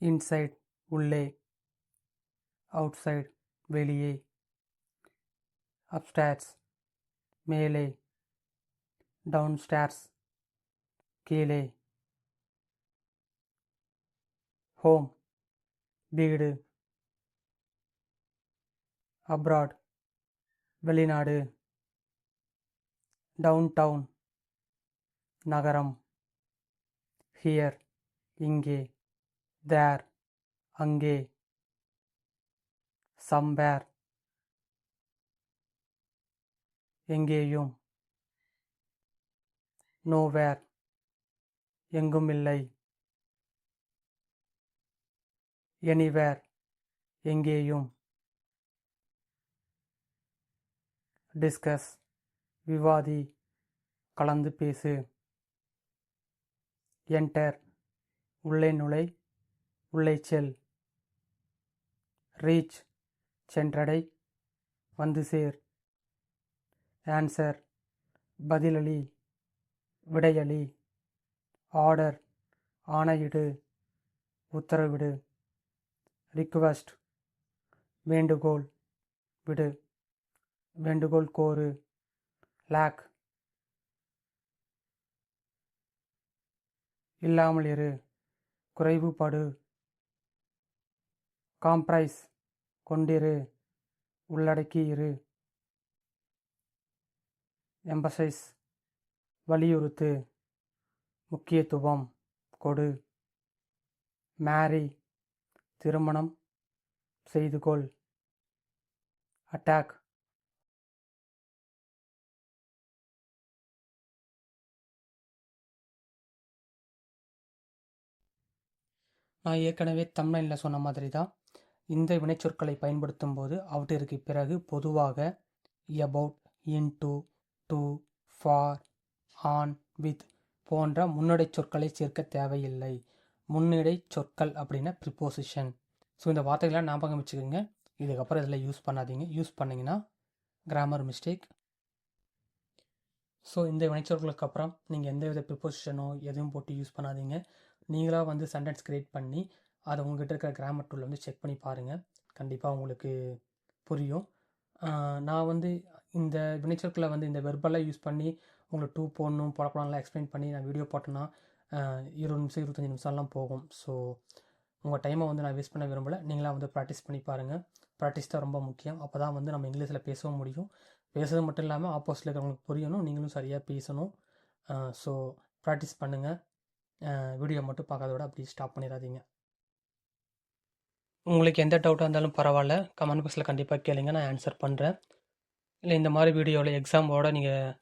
Inside உள்ளே. Outside வெளியே. Upstairs மேலே. டவுன்ஸ்டேர்ஸ் கீழே. ஹோம் வீடு. அப்ராட் வெளிநாடு. டவுன்டவுன் நகரம். ஹியர் இங்கே. தேர் அங்கே. சம்பேர். எங்கேயும். நோவேர். எங்குமில்லை. எனிவேர். எங்கேயும். டிஸ்கஸ். விவாதி. கலந்து பேசு. என்டர். உள்ளே நுழை. உள்ளே செல். ரீச். சென்றடை. வந்து சேர். ஆன்சர். பதிலளி. விடையளி. ஆர்டர். ஆணையிடு. உத்தரவிடு. ரிக்வெஸ்ட். வேண்டுகோள். விடு. வேண்டுகோள் கோரு. லேக். இல்லாமல் இரு குறைவுபடு. காம்ப்ரைஸ் கொண்டிரு உள்ளடக்கி இரு. எம்பசைஸ் வலியுறுத்து. முக்கியத்துவம் கொடு. மேரி திருமணம் செய்து கொள். அட்டாக். நான் ஏற்கனவே தமிழில் சொன்ன மாதிரி தான் இந்த வினைச்சொற்களை பயன்படுத்தும் போது அவற்றிற்கு பிறகு பொதுவாக about into to for on with போன்ற முன்னடை சொற்களை சேர்க்க தேவையில்லை. முன்னிடை சொற்கள் அப்படின்னா ப்ரிப்போசிஷன் ஸோ இந்த வார்த்தைகளை ஞாபகம் வச்சுக்கோங்க இதுக்கப்புறம் இதில் யூஸ் பண்ணாதீங்க. யூஸ் பண்ணிங்கன்னா கிராமர் மிஸ்டேக் ஸோ இந்த வினைச்சொற்களுக்கு அப்புறம் நீங்கள் எந்த வித ப்ரிப்போசிஷனோ எதுவும் போட்டு யூஸ் பண்ணாதீங்க. நீங்களாக வந்து சென்டென்ஸ் க்ரியேட் பண்ணி அதை உங்ககிட்ட இருக்கிற கிராமர் டூலில் வந்து செக் பண்ணி பாருங்கள் கண்டிப்பாக உங்களுக்கு புரியும். நான் வந்து இந்த வினைச்சொற்களை வந்து இந்த வெர்பலாக யூஸ் பண்ணி உங்களுக்கு டூ போடணும் போடக்கூடாதுலாம் எக்ஸ்பிளைன் பண்ணி நான் வீடியோ போட்டேன்னா இருபது நிமிஷம் இருபத்தஞ்சி நிமிஷம்லாம் போகும். ஸோ உங்கள் டைமை வந்து நான் வேஸ்ட் பண்ண விரும்பலை. நீங்களாக வந்து ப்ராக்டிஸ் பண்ணி பாருங்கள் ப்ராக்டிஸ் தான் ரொம்ப முக்கியம். அப்போ தான் வந்து நம்ம இங்கிலீஷில் பேசவும் முடியும். பேசுறது மட்டும் இல்லாமல் ஆப்போசிட்டில் இருக்கிறவங்களுக்கு புரியணும். நீங்களும் சரியாக பேசணும். ஸோ ப்ராக்டிஸ் பண்ணுங்கள் வீடியோ மட்டும் பார்க்கறத விட அப்படி ஸ்டாப் பண்ணிடாதீங்க. உங்களுக்கு எந்த டவுட்டாக இருந்தாலும் பரவாயில்ல. கமெண்ட் பாக்ஸில் கண்டிப்பாக கேளுங்க. நான் ஆன்சர் பண்ணுறேன் இல்லை இந்த மாதிரி வீடியோவில் எக்ஸாமோட நீங்கள்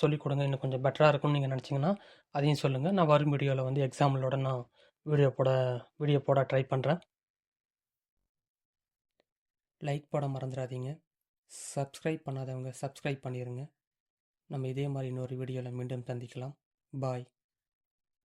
சொல்லிக் கொடுங்க. இன்னும் கொஞ்சம் பெட்டராக இருக்கும்னு நீங்கள் நினச்சிங்கன்னா அதையும் சொல்லுங்கள் நான் வரும் வீடியோவில் வந்து எக்ஸாம்பிளோட நான் வீடியோ போட வீடியோ போட ட்ரை பண்ணுறேன் லைக் போட மறந்துடாதீங்க. சப்ஸ்கிரைப் பண்ணாதவங்க சப்ஸ்கிரைப் பண்ணிடுங்க நம்ம இதே மாதிரி இன்னொரு வீடியோவில் மீண்டும் சந்திக்கலாம். பாய்